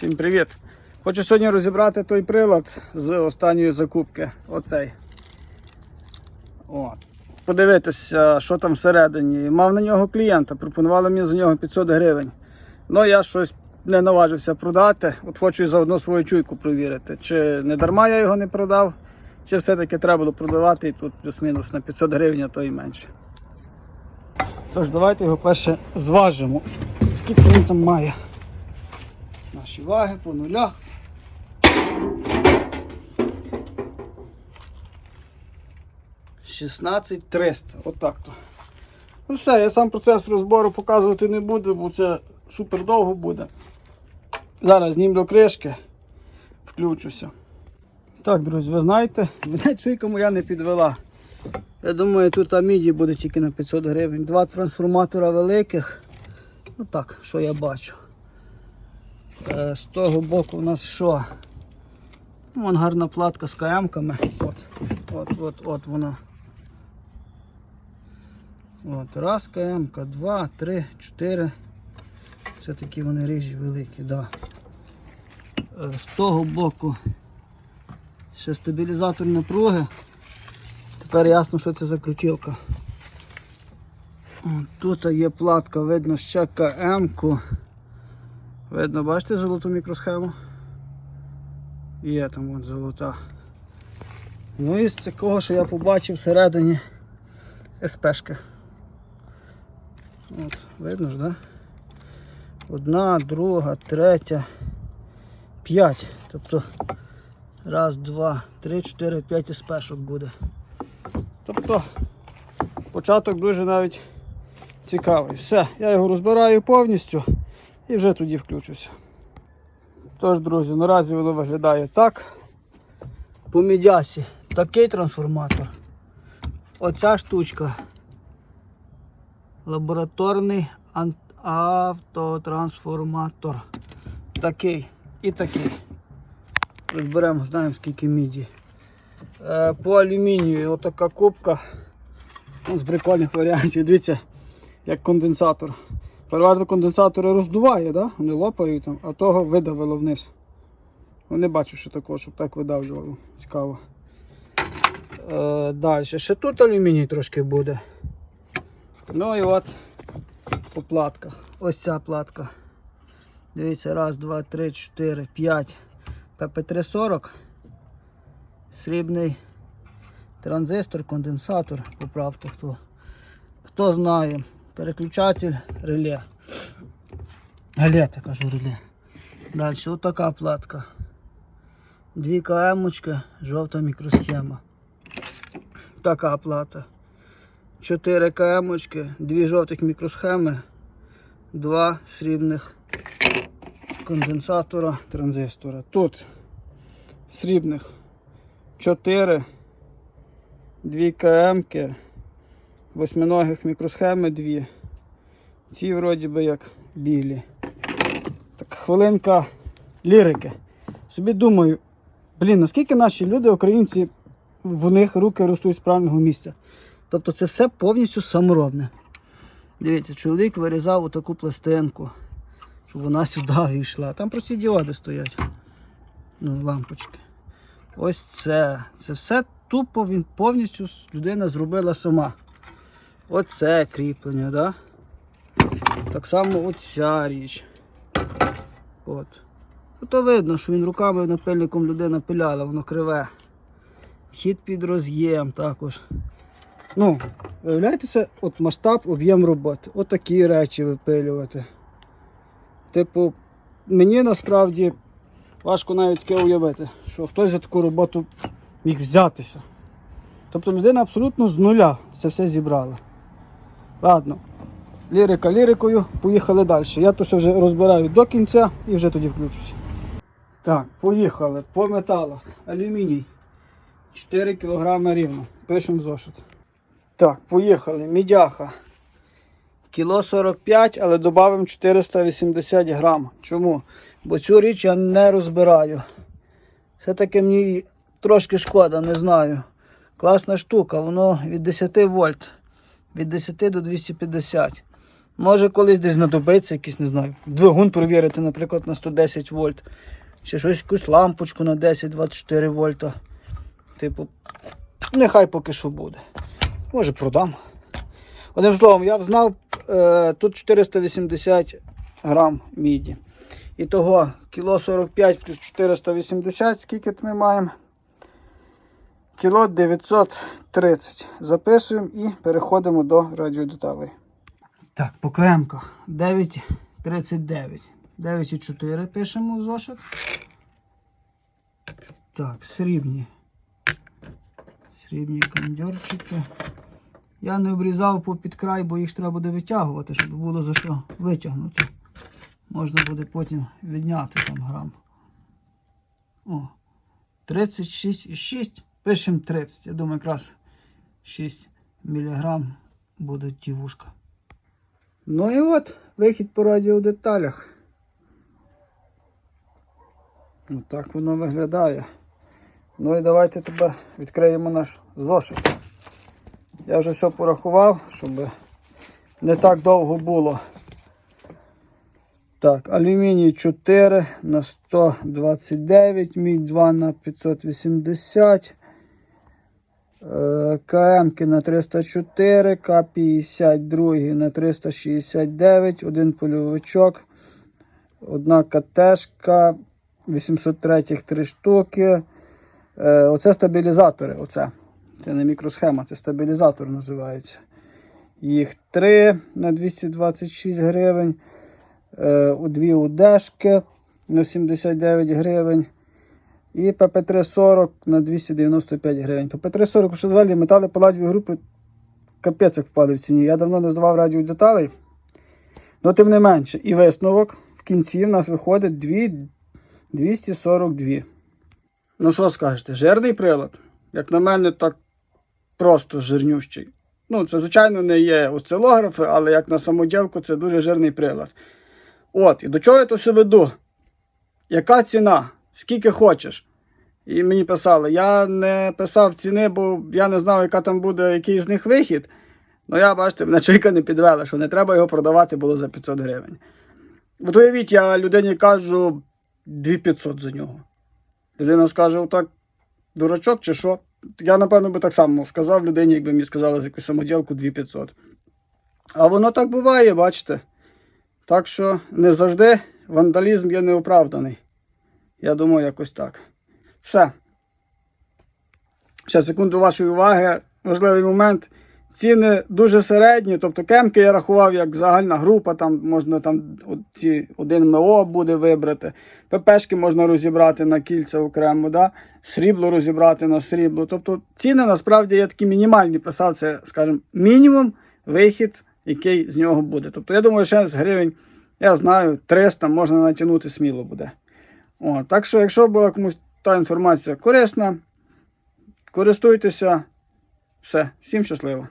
Всім привіт! Хочу сьогодні розібрати той прилад з останньої закупки. Оцей. От. Подивитися, що там всередині. Мав на нього клієнта, пропонували мені за нього 500 гривень. Ну я щось не наважився продати. От хочу і заодно свою чуйку провірити. Чи не дарма я його не продав, чи все-таки треба було продавати і тут плюс-мінус на 500 гривень, а то і менше. Тож давайте його перше зважимо. Скільки він там має. Наші ваги по нулях. Шістнадцять триста. Отак то. Ну все, я сам процес розбору показувати не буду, бо це супер довго буде. Зараз знімлю кришки, включуся. Так, друзі, ви знаєте, мене чуйка моя не підвела. Я думаю, тут аміді буде тільки на 500 гривень. Два трансформатора великих. Ну так, що я бачу. Е, З того боку у нас що? Ну, вон гарна платка з КМ-ками. От, от, от, от вона. От, раз КМ-ка, два, три, чотири. Це такі вони ріжі великі, да. Е, З того боку ще стабілізатор напруги. Тепер ясно, що це за крутілка. Тут є платка, видно ще КМ-ку. Видно, бачите золоту мікросхему? Є там от золота. Ну і з такого, що я побачив всередині СПшки. От, видно ж, да? Одна, друга, третя, п'ять. Тобто раз, два, три, чотири, п'ять СПшок буде. Тобто початок дуже навіть цікавий. Все, я його розбираю повністю і вже тоді включуся. Тож, друзі, наразі воно виглядає так. По мідясі такий трансформатор. Оця штучка. Лабораторний автотрансформатор. Такий і такий. Розберемо, знаємо скільки міді. Е, По алюмінію отака кубка. З прикольних варіантів. Дивіться, як конденсатор. Переважно конденсатори роздуває, да? вони лопають, там, а того видавило вниз. Ну, не бачу ще такого, щоб так видавлювало. Цікаво. Е, далі. Ще тут алюміній трошки буде. Ну і от по платках. Ось ця платка. Дивіться, раз, два, три, чотири, п'ять. ПП340. Срібний транзистор, конденсатор. Поправте хто. Хто знає. Переключатель реле. Галет, я кажу реле. Далі ось така платка. Дві КМ-очки, жовта мікросхема. Така плата. 4 КМ-очки, дві жовтих мікросхеми, два срібних конденсатора транзистора. Тут срібних 4, дві КМ-ки, восьминогих мікросхеми дві. Ці вроді би як білі. Так, хвилинка лірики. Собі думаю, блін, наскільки наші люди, українці, в них руки ростуть з правильного місця. Тобто це все повністю саморобне. Дивіться, чоловік вирізав отаку пластинку, щоб вона сюди йшла. Там прості діоди стоять. Ну, лампочки. Ось це. Це все тупо він повністю людина зробила сама. Оце кріплення, да? Так само оця річ. От. Ото видно, що він руками напильником людина пиляла, воно криве. Хід під роз'єм також. Ну, виявляєте, це от масштаб, об'єм роботи. От такі речі випилювати. Типу, мені насправді важко навіть таке уявити, що хтось за таку роботу міг взятися. Тобто людина абсолютно з нуля це все зібрала. Ладно, лірика лірикою, поїхали далі. Я все вже розбираю до кінця і вже тоді включуся. Так, поїхали по металах. Алюміній. 4 кг рівно. Пишемо зошит. Так, поїхали. Мідяха. Кіло 45, але додамо 480 грам. Чому? Бо цю річ я не розбираю. Все-таки мені трошки шкода, не знаю. Класна штука, воно від 10 вольт. Від 10 до 250. Може колись десь знадобиться якийсь, не знаю, двигун провірити, наприклад, на 110 вольт. Чи щось якусь лампочку на 10-24 вольта. Типу, нехай поки що буде. Може продам. Одним словом, я взнав, е, тут 480 грам міді. І того кіло 45 плюс 480, скільки ми маємо? Кіло 930. Записуємо і переходимо до радіодеталей. Так, по КМках 9,39. 9,4 пишемо в зошит. Так, срібні. Срібні кондьорчики. Я не обрізав по під край, бо їх треба буде витягувати, щоб було за що витягнути. Можна буде потім відняти там грам. О, 36,6. Пишемо 30. Я думаю, якраз 6 мг буде ті вушка. Ну і от вихід по радіодеталях. Отак воно виглядає. Ну і давайте тепер відкриємо наш зошит. Я вже все порахував, щоб не так довго було. Так, алюміній 4 на 129, мідь 2 на 580, е, КМ на 304, К52 на 369, один польовичок, одна КТшка, 803 3 штуки. Е, Оце стабілізатори. Оце. Це не мікросхема, це стабілізатор називається. Їх 3 на 226 гривень. Е, дві удешки на 79 гривень. І ПП-340 на 295 гривень. ПП-340 що взагалі метали паладіві групи капець як впали в ціні. Я давно не здавав радіодеталей. Ну, тим не менше, і висновок в кінці в нас виходить 2, 242. Ну що скажете, жирний прилад? Як на мене, так просто жирнющий. Ну, це, звичайно, не є осцилографи, але як на самоділку, це дуже жирний прилад. От, і до чого я то все веду? Яка ціна? Скільки хочеш? І мені писали, я не писав ціни, бо я не знав, яка там буде, який з них вихід. Ну, я, бачите, мене чоловіка не підвела, що не треба його продавати було за 500 гривень. От уявіть, я людині кажу 2500 за нього. Людина скаже, отак, дурачок чи що? Я, напевно, би так само сказав людині, якби мені сказали за якусь самоділку 2500. А воно так буває, бачите. Так що не завжди вандалізм є неоправданий. Я думаю, якось так. Все. Ще секунду вашої уваги. Важливий момент. Ціни дуже середні, тобто кемки я рахував як загальна група, там можна там ці один МО буде вибрати. ППшки можна розібрати на кільця окремо, да? срібло розібрати на срібло. Тобто ціни насправді є такі мінімальні. Писав це, скажімо, мінімум вихід, який з нього буде. Тобто, я думаю, ще з гривень, я знаю, 300 можна натягнути сміло буде. О, так що, якщо була комусь та інформація корисна, користуйтеся. Все, всім щасливо.